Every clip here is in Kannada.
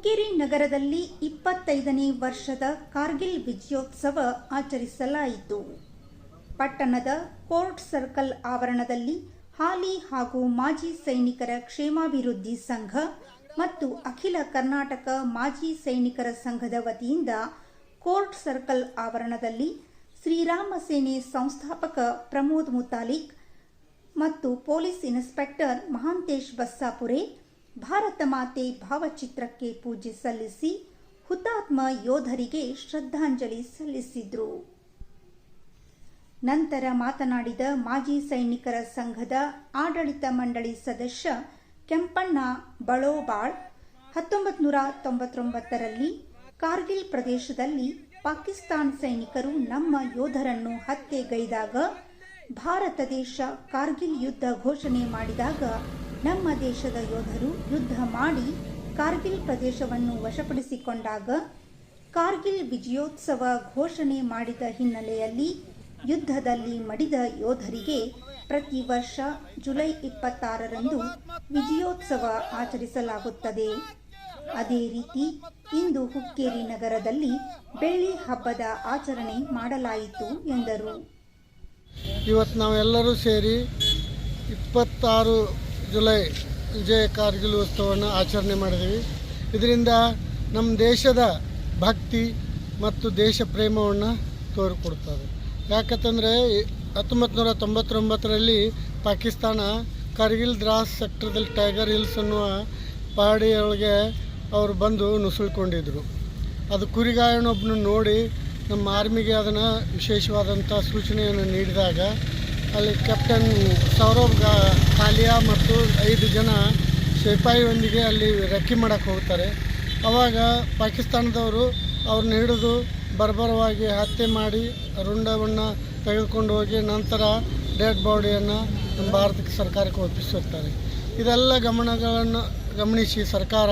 ಹುಕ್ಕೇರಿ ನಗರದಲ್ಲಿ ಇಪ್ಪತ್ತೈದನೇ ವರ್ಷದ ಕಾರ್ಗಿಲ್ ವಿಜಯೋತ್ಸವ ಆಚರಿಸಲಾಯಿತು. ಪಟ್ಟಣದ ಕೋರ್ಟ್ ಸರ್ಕಲ್ ಆವರಣದಲ್ಲಿ ಹಾಲಿ ಹಾಗೂ ಮಾಜಿ ಸೈನಿಕರ ಕ್ಷೇಮಾಭಿವೃದ್ಧಿ ಸಂಘ ಮತ್ತು ಅಖಿಲ ಕರ್ನಾಟಕ ಮಾಜಿ ಸೈನಿಕರ ಸಂಘದ ವತಿಯಿಂದ ಕೋರ್ಟ್ ಸರ್ಕಲ್ ಆವರಣದಲ್ಲಿ ಶ್ರೀರಾಮ ಸೇನೆ ಸಂಸ್ಥಾಪಕ ಪ್ರಮೋದ್ ಮುತಾಲಿಕ್ ಮತ್ತು ಪೊಲೀಸ್ ಇನ್ಸ್ಪೆಕ್ಟರ್ ಮಹಾಂತೇಶ್ ಬಸ್ಸಾಪುರೆ ಭಾರತ ಮಾತೆ ಭಾವಚಿತ್ರಕ್ಕೆ ಪೂಜೆ ಸಲ್ಲಿಸಿ ಹುತಾತ್ಮ ಯೋಧರಿಗೆ ಶ್ರದ್ಧಾಂಜಲಿ ಸಲ್ಲಿಸಿದ್ರು. ನಂತರ ಮಾತನಾಡಿದ ಮಾಜಿ ಸೈನಿಕರ ಸಂಘದ ಆಡಳಿತ ಮಂಡಳಿ ಸದಸ್ಯ ಕೆಂಪಣ್ಣ ಬಳೋಬಾಳ್ ಹತ್ತೊಂಬತ್ತು ನೂರ ತೊಂಬತ್ತೊಂಬತ್ತರಲ್ಲಿ ಕಾರ್ಗಿಲ್ ಪ್ರದೇಶದಲ್ಲಿ ಪಾಕಿಸ್ತಾನ್ ಸೈನಿಕರು ನಮ್ಮ ಯೋಧರನ್ನು ಹತ್ಯೆಗೈದಾಗ ಭಾರತ ದೇಶ ಕಾರ್ಗಿಲ್ ಯುದ್ಧ ಘೋಷಣೆ ಮಾಡಿದಾಗ ನಮ್ಮ ದೇಶದ ಯೋಧರು ಯುದ್ಧ ಮಾಡಿ ಕಾರ್ಗಿಲ್ ಪ್ರದೇಶವನ್ನು ವಶಪಡಿಸಿಕೊಂಡಾಗ ಕಾರ್ಗಿಲ್ ವಿಜಯೋತ್ಸವ ಘೋಷಣೆ ಮಾಡಿದ ಹಿನ್ನೆಲೆಯಲ್ಲಿ ಯುದ್ಧದಲ್ಲಿ ಮಡಿದ ಯೋಧರಿಗೆ ಪ್ರತಿ ವರ್ಷ ಜುಲೈ ಇಪ್ಪತ್ತಾರರಂದು ವಿಜಯೋತ್ಸವ ಆಚರಿಸಲಾಗುತ್ತದೆ. ಅದೇ ರೀತಿ ಇಂದು ಹುಕ್ಕೇರಿ ನಗರದಲ್ಲಿ ಬೆಳ್ಳಿ ಹಬ್ಬದ ಆಚರಣೆ ಮಾಡಲಾಯಿತು ಎಂದರು. ಇವತ್ತು ನಾವೆಲ್ಲರೂ ಸೇರಿ ಇಪ್ಪತ್ತಾರು ಜುಲೈ ವಿಜಯ ಕಾರ್ಗಿಲ್ ಉತ್ಸವವನ್ನು ಆಚರಣೆ ಮಾಡಿದ್ದೀವಿ. ಇದರಿಂದ ನಮ್ಮ ದೇಶದ ಭಕ್ತಿ ಮತ್ತು ದೇಶ ಪ್ರೇಮವನ್ನು ತೋರಿಕೊಡ್ತದೆ. ಯಾಕಂತಂದರೆ ಹತ್ತೊಂಬತ್ತು ನೂರ ತೊಂಬತ್ತೊಂಬತ್ತರಲ್ಲಿ ಪಾಕಿಸ್ತಾನ ಕಾರ್ಗಿಲ್ ದ್ರಾಸ್ ಸೆಕ್ಟರ್ದಲ್ಲಿ ಟೈಗರ್ ಹಿಲ್ಸ್ ಅನ್ನುವ ಪಹಾಡಿಯೊಳಗೆ ಅವರು ಬಂದು ನುಸುಳ್ಕೊಂಡಿದ್ರು. ಅದು ಕುರಿಗಾಯನೊಬ್ಬನ ನೋಡಿ ನಮ್ಮ ಆರ್ಮಿಗೆ ಅದನ್ನು ವಿಶೇಷವಾದಂಥ ಸೂಚನೆಯನ್ನು ನೀಡಿದಾಗ ಅಲ್ಲಿ ಕ್ಯಾಪ್ಟನ್ ಸೌರವ್ ಕಾಲಿಯಾ ಮತ್ತು ಐದು ಜನ ಸಿಪಾಯಿಯೊಂದಿಗೆ ಅಲ್ಲಿ ರೆಕ್ಕಿ ಮಾಡೋಕ್ಕೆ ಹೋಗ್ತಾರೆ. ಆವಾಗ ಪಾಕಿಸ್ತಾನದವರು ಅವ್ರನ್ನ ಹಿಡಿದು ಬರ್ಬರವಾಗಿ ಹತ್ಯೆ ಮಾಡಿ ರುಂಡವನ್ನು ತೆಗೆದುಕೊಂಡು ಹೋಗಿ ನಂತರ ಡೆಡ್ ಬಾಡಿಯನ್ನು ನಮ್ಮ ಭಾರತಕ್ಕೆ ಸರ್ಕಾರಕ್ಕೆ ಒಪ್ಪಿಸುತ್ತಾರೆ. ಇದೆಲ್ಲ ಗಮನಗಳನ್ನು ಗಮನಿಸಿ ಸರ್ಕಾರ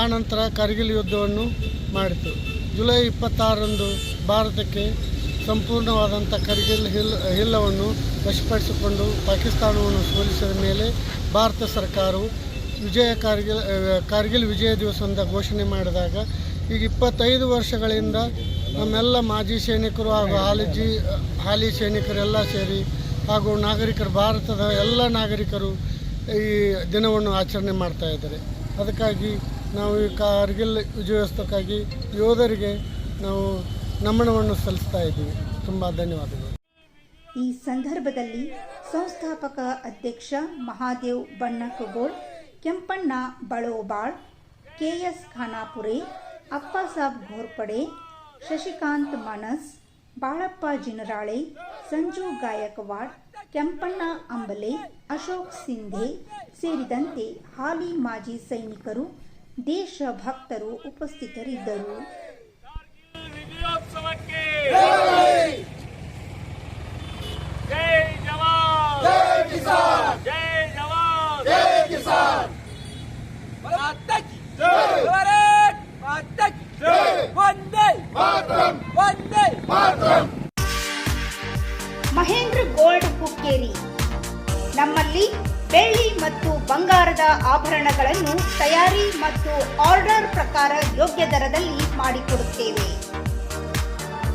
ಆ ನಂತರ ಕಾರ್ಗಿಲ್ ಯುದ್ಧವನ್ನು ಮಾಡಿತು. ಜುಲೈ ಇಪ್ಪತ್ತಾರರಂದು ಭಾರತಕ್ಕೆ ಸಂಪೂರ್ಣವಾದಂಥ ಕಾರ್ಗಿಲ್ ಹಿಲ್, ಹಿಲ್ಲವನ್ನು ವಶಪಡಿಸಿಕೊಂಡು ಪಾಕಿಸ್ತಾನವನ್ನು ಸೋಲಿಸಿದ ಮೇಲೆ ಭಾರತ ಸರ್ಕಾರವು ವಿಜಯ ಕಾರ್ಗಿಲ್ ಕಾರ್ಗಿಲ್ ವಿಜಯ ದಿವಸ ಅಂತ ಘೋಷಣೆ ಮಾಡಿದಾಗ ಈಗ ಇಪ್ಪತ್ತೈದು ವರ್ಷಗಳಿಂದ ನಮ್ಮೆಲ್ಲ ಮಾಜಿ ಸೈನಿಕರು ಹಾಗೂ ಹಾಲಿ ಜಿ ಹಾಲಿ ಸೈನಿಕರೆಲ್ಲ ಸೇರಿ ಹಾಗೂ ನಾಗರಿಕರು, ಭಾರತದ ಎಲ್ಲ ನಾಗರಿಕರು ಈ ದಿನವನ್ನು ಆಚರಣೆ ಮಾಡ್ತಾ ಇದ್ದಾರೆ. ಅದಕ್ಕಾಗಿ ನಾವು ಈ ಕಾರ್ಗಿಲ್ ವಿಜಯೋತ್ಸವಕ್ಕಾಗಿ ಯೋಧರಿಗೆ ನಾವು ನಮನವನ್ನು ಸಲ್ಲಿಸ್ತಾ ಇದ್ದೀವಿ. ತುಂಬ ಧನ್ಯವಾದಗಳು. ಈ ಸಂದರ್ಭದಲ್ಲಿ ಸಂಸ್ಥಾಪಕ ಅಧ್ಯಕ್ಷ ಮಹಾದೇವ್ ಬಣ್ಣಕಗೋಳ್, ಕೆಂಪಣ್ಣ ಬಳೋಬಾಳ್, ಕೆಎಸ್ ಖಾನಾಪುರೆ, ಅಪ್ಪಾಸಾಬ್ ಘೋರ್ಪಡೆ, ಶಶಿಕಾಂತ್ ಮನಸ್, ಬಾಳಪ್ಪ ಜಿನರಾಳೆ, ಸಂಜು ಗಾಯಕ್ವಾಡ್, ಕೆಂಪಣ್ಣ ಅಂಬಲೆ, ಅಶೋಕ್ ಸಿಂಧೆ ಸೇರಿದಂತೆ ಹಾಲಿ ಮಾಜಿ ಸೈನಿಕರು ದೇಶಭಕ್ತರು ಉಪಸ್ಥಿತರಿದ್ದರು. ಮಹೇಂದ್ರ ಗೋಲ್ಡ್ ಹುಕ್ಕೇರಿ ನಮ್ಮಲ್ಲಿ ಬೆಳ್ಳಿ ಮತ್ತು ಬಂಗಾರದ ಆಭರಣಗಳನ್ನು ತಯಾರಿ ಮತ್ತು ಆರ್ಡರ್ ಪ್ರಕಾರ ಯೋಗ್ಯ ದರದಲ್ಲಿ ಮಾಡಿಕೊಡುತ್ತೇವೆ.